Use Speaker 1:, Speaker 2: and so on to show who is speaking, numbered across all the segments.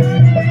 Speaker 1: Música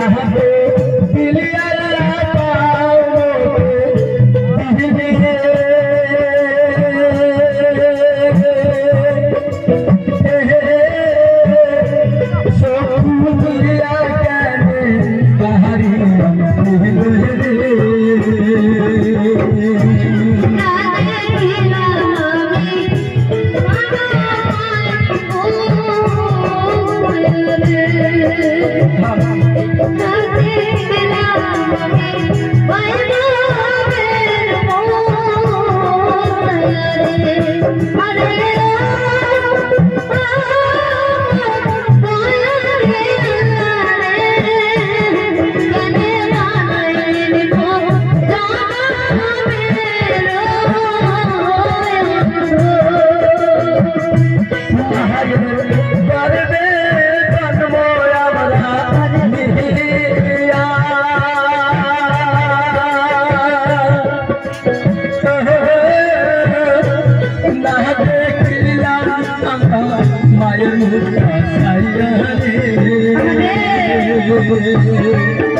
Speaker 2: Uhum. 哎。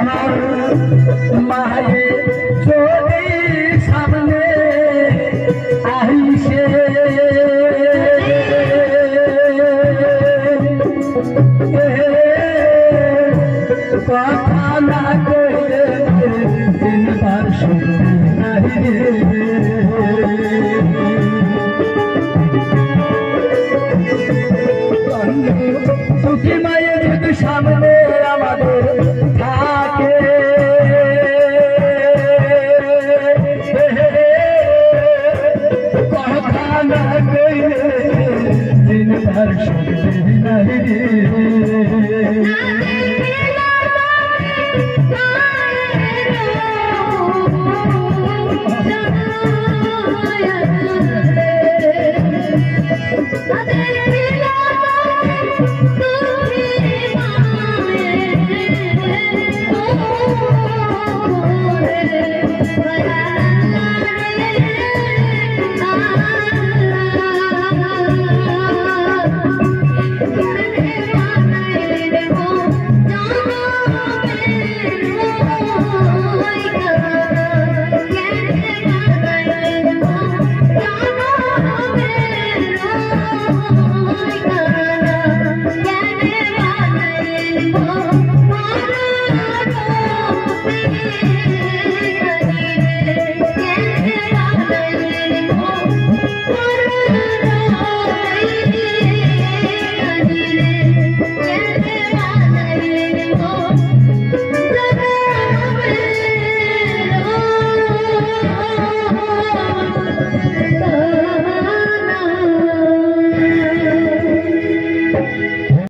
Speaker 2: আমার মায়ে চলে সামনে আহিসে কথা না কইলে চিন্তার শুরু নাহি।